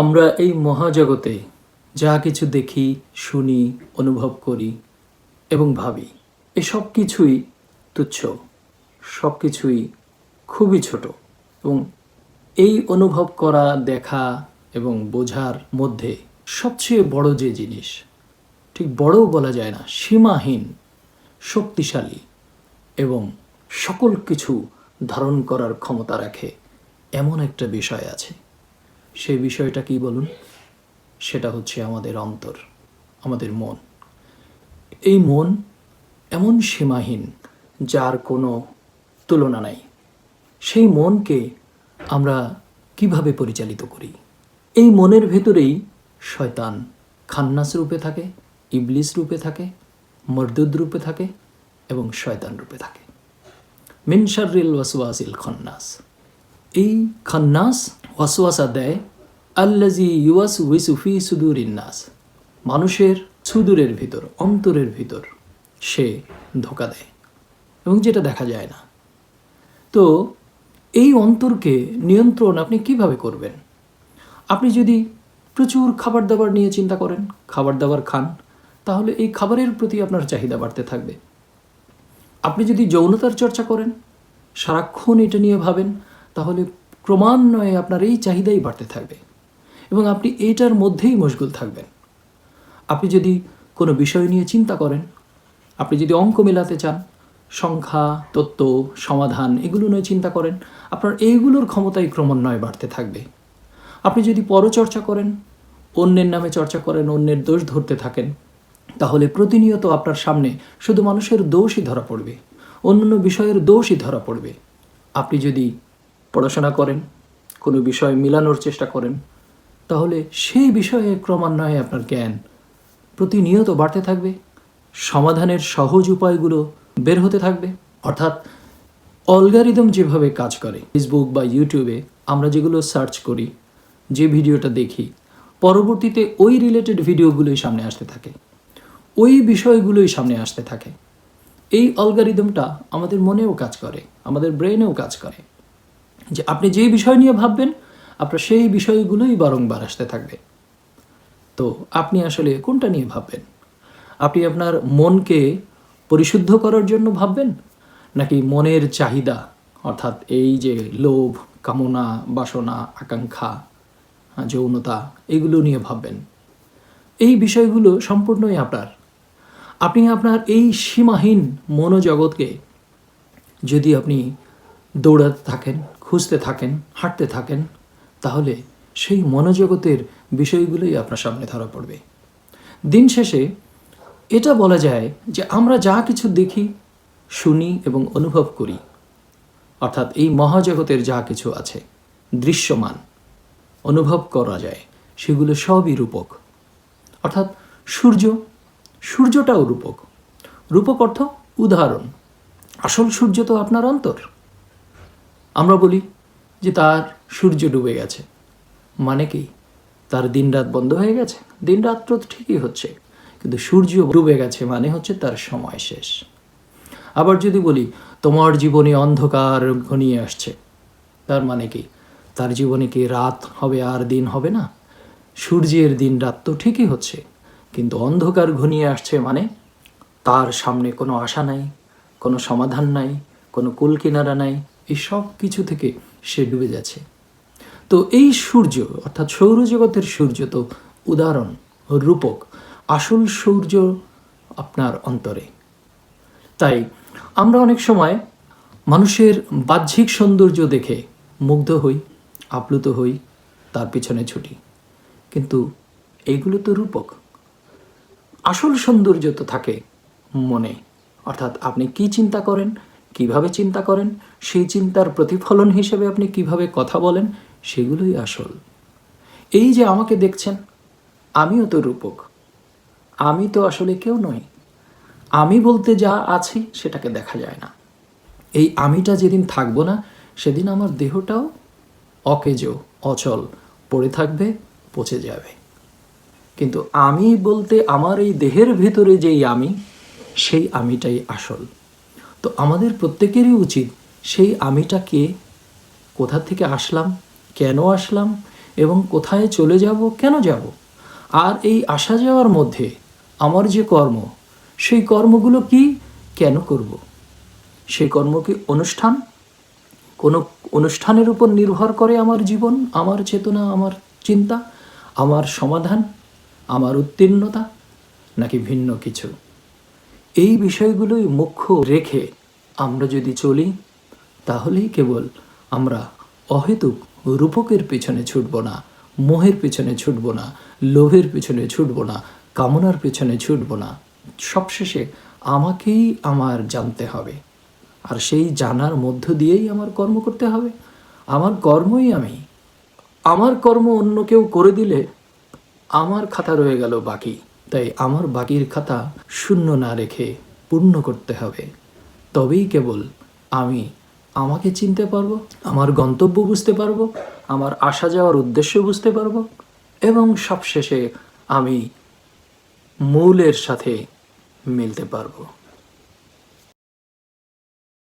আমরা এই মহাজগতে যা কিছু দেখি, শুনি, অনুভব করি এবং ভাবি, এসব কিছুই তুচ্ছ, সব কিছুই খুবই ছোট এবং এই অনুভব করা, দেখা এবং বোঝার মধ্যে সবচেয়ে বড় যে জিনিস, ঠিক বড়ও বলা যায় না, সীমাহীন, শক্তিশালী এবং সকল কিছু ধারণ করার ক্ষমতা রাখে, এমন একটা বিষয় আছে। সেই বিষয়টা কি বলুন? সেটা হচ্ছে আমাদের অন্তর, আমাদের মন। এই মন এমন সীমাহীন যার কোনো তুলনা নাই। সেই মনকে আমরা কীভাবে পরিচালিত করি? এই মনের ভেতরেই শয়তান খান্নাস রূপে থাকে, ইবলিস রূপে থাকে, মরদুদ রূপে থাকে এবং শয়তান রূপে থাকে। মিনশারিল ওয়াসওয়াসিল খন্নাস। এই খান্নাস ওয়াসওয়াসা দেয় আল্লাজি ইউয়াস উইসুফি সুদুর ইন্নাস মানুষের সুদূরের ভিতর, অন্তরের ভিতর সে ধোকা দেয় এবং যেটা দেখা যায় না। তো এই অন্তরকে নিয়ন্ত্রণ আপনি কীভাবে করবেন? আপনি যদি প্রচুর খাবার দাবার নিয়ে চিন্তা করেন খাবার দাবার খান, তাহলে এই খাবারের প্রতি আপনার চাহিদা বাড়তে থাকবে। আপনি যদি যৌনতার চর্চা করেন, সারাক্ষণ এটা নিয়ে ভাবেন, তাহলে ক্রমান্বয়ে আপনার এই চাহিদাই বাড়তে থাকবে এবং আপনি এইটার মধ্যেই মশগুল থাকবেন। আপনি যদি কোনো বিষয় নিয়ে চিন্তা করেন, আপনি যদি অঙ্ক মেলাতে চান, সংখ্যা, তত্ত্ব, সমাধান এগুলো নিয়ে চিন্তা করেন, আপনার এইগুলোর ক্ষমতাই ক্রমান্বয়ে বাড়তে থাকবে। আপনি যদি পরচর্চা করেন, অন্যের নামে চর্চা করেন, অন্যের দোষ ধরতে থাকেন, তাহলে প্রতিনিয়ত আপনার সামনে শুধু মানুষের দোষই ধরা পড়বে, অন্যান্য বিষয়ের দোষই ধরা পড়বে। আপনি যদি পড়াশোনা করেন, কোনো বিষয় মিলানোর চেষ্টা করেন, তাহলে সেই বিষয়ে ক্রমান্বয়ে আপনার জ্ঞান প্রতিনিয়ত বাড়তে থাকবে, সমাধানের সহজ উপায়গুলো বের হতে থাকবে। অর্থাৎ অলগারিদম যেভাবে কাজ করে, ফেসবুক বা ইউটিউবে আমরা যেগুলো সার্চ করি, যে ভিডিওটা দেখি, পরবর্তীতে ওই রিলেটেড ভিডিওগুলোই সামনে আসতে থাকে। ওই বিষয়গুলোই সামনে আসতে থাকে। এই অলগারিদমটা আমাদের মনেও কাজ করে, আমাদের ব্রেনেও কাজ করে। যে আপনি যেই বিষয় নিয়ে ভাববেন, আপনার সেই বিষয়গুলোই বারংবার আসতে থাকবে। তো আপনি আসলে কোনটা নিয়ে ভাববেন? আপনি আপনার মনকে পরিশুদ্ধ করার জন্য ভাববেন, নাকি মনের চাহিদা, অর্থাৎ এই যে লোভ, কামনা, বাসনা, আকাঙ্ক্ষা যৌনতা, এগুলো নিয়ে ভাববেন? এই বিষয়গুলো সম্পূর্ণই আপনার। আপনি আপনার এই সীমাহীন মনোজগৎকে যদি আপনি দৌড়াতে থাকেন খুঁজতে থাকেন, হাঁটতে থাকেন, তাহলে সেই মনোজগতের বিষয়গুলোই আপনার সামনে ধরা পড়বে। দিন শেষে এটা বলা যায় যে আমরা যা কিছু দেখি, শুনি এবং অনুভব করি, অর্থাৎ এই মহাজগতের যা কিছু আছে, দৃশ্যমান, অনুভব করা যায়, সেগুলো সবই রূপক। অর্থাৎ সূর্য, সূর্যটাও রূপক। রূপক অর্থ উদাহরণ। আসল সূর্য তো আপনার অন্তর। আমরা বলি যে তার সূর্য ডুবে গেছে। মানে কি? তার দিনরাত বন্ধ হয়ে গেছে? দিনরাত তো ঠিকই হচ্ছে, কিন্তু সূর্য ডুবে গেছে মানে হচ্ছে তার সময় শেষ। আবার যদি বলি, তোমার জীবনে অন্ধকার ঘনিয়ে আসছে, তার মানে কি? তার জীবনে কি রাত হবে আর দিন হবে না? সূর্যের দিন রাত তো ঠিকই হচ্ছে, কিন্তু অন্ধকার ঘনিয়ে আসছে মানে তার সামনে কোনো আশা নাই, কোনো সমাধান নাই, কোনো কুল কিনারা নাই এই সব কিছু থেকে সে ডুবে যাচ্ছে। তো এই সূর্য, অর্থাৎ সৌরজগতের সূর্য তো উদাহরণ, রূপক, আসল সূর্য আপনার অন্তরে। তাই আমরা অনেক সময় মানুষের বাহ্যিক সৌন্দর্য দেখে মুগ্ধ হই, আপ্লুত হই, তার পিছনে ছুটি। কিন্তু এইগুলো তো রূপক। আসল সৌন্দর্য তো থাকে মনে। অর্থাৎ আপনি কি চিন্তা করেন? কীভাবে চিন্তা করেন? সেই চিন্তার প্রতিফলন হিসেবে আপনি কীভাবে কথা বলেন? সেগুলোই আসল। এই যে আমাকে দেখছেন, আমিও তো রূপক। আমি তো আসলে কেউ নই। আমি বলতে যা আছি সেটাকে দেখা যায় না। এই আমিটা যেদিন থাকব না, সেদিন আমার দেহটাও অকেজ, অচল, পড়ে থাকবে, পচে যাবে। কিন্তু আমি বলতে আমার এই দেহের ভেতরে যেই আমি, সেই আমিটাই আসল। তো আমাদের প্রত্যেকেরই উচিত সেই আমিটাকে কোথা থেকে আসলাম, কেন আসলাম এবং কোথায় চলে যাব, কেন যাব? আর এই আসা যাওয়ার মধ্যে আমার যে কর্ম, সেই কর্মগুলো কি কেন করব? সেই কর্ম কি অনুষ্ঠান? কোনো অনুষ্ঠানের উপর নির্ভর করে আমার জীবন, আমার চেতনা, আমার চিন্তা, আমার সমাধান, আমার উত্তীর্ণতা, নাকি ভিন্ন কিছু? এই বিষয়গুলোই মুখ্য রেখে আমরা যদি চলি, তাহলেই কেবল আমরা অহেতুক রূপকের পেছনে ছুটব না, মোহের পেছনে ছুটব না, লোভের পেছনে ছুটব না, কামনার পেছনে ছুটব না। সবশেষে আমাকেই আমার জানতে হবে। আর সেই জানার মধ্য দিয়েই আমার কর্ম করতে হবে। আমার কর্মই আমি। আমার কর্ম অন্য কেউ করে দিলে আমার খাতা রয়ে গেল বাকি। তাই আমার বাকির খাতা শূন্য না রেখে পূর্ণ করতে হবে। তবেই কেবল আমি আমাকে চিনতে পারব, আমার গন্তব্য বুঝতে পারব, আমার আসা যাওয়ার উদ্দেশ্য বুঝতে পারব এবং সবশেষে আমি মূলের সাথে মিলতে পারব।